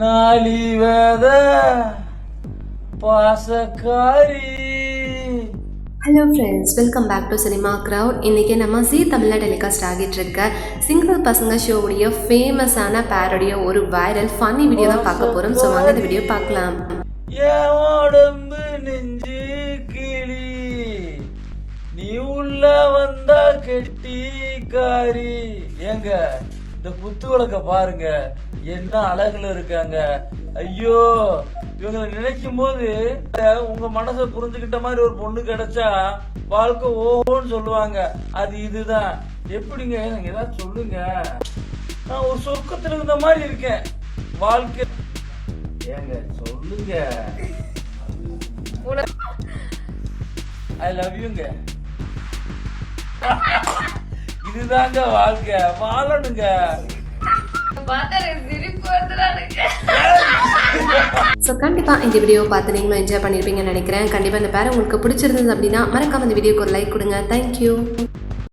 நாளி வேத பாசக்காரி hello friends welcome back to Cinema Crowd இன்றைக்கி நம்ம ஜி தமிழில் டெலிகாஸ்ட் ஆகிட்டு இருக்க சிங்கிள் பசங்க ஷோவுடைய ஃபேமஸான பேரோடைய ஒரு வைரல் ஃபன்னி வீடியோ தான் பார்க்க போகிறோம் ஸோ வாங்க இந்த வீடியோ பார்க்கலாம். உடம்பு நெஞ்சு கிளி. நீ உள்ள வந்தா கெட்டி காரி ஏங்க இந்த குத்து விளக்க பாருங்க. என்ன அழகுல இருக்காங்க. ஐயோ இவங்களை நினைக்கும் போது உங்க மனசை புரிஞ்சுக்கிட்ட மாதிரி ஒரு பொண்ணு கிடைச்சா வாழ்க்கை ஓஹோன்னு சொல்லுவாங்க. அது இதுதான். எப்படிங்க? நீங்க ஏதாவது சொல்லுங்க. நான் ஒரு சொர்க்கத்துல இருந்த மாதிரி இருக்கேன். வாழ்க்கை ஏங்க சொல்லுங்க. ஐ லவ் யூங்க இதுதாங்க வாழ்க்கை. வாழணுங்க. ஸோ கண்டிப்பாக இந்த வீடியோ பார்த்து நீங்களும் என்ஜாய் பண்ணியிருப்பீங்கன்னு நினைக்கிறேன். கண்டிப்பாக இந்த பேரை உங்களுக்கு பிடிச்சிருந்தது அப்படின்னா மறக்காம இந்த வீடியோக்கு ஒரு லைக் கொடுங்க. தேங்க்யூ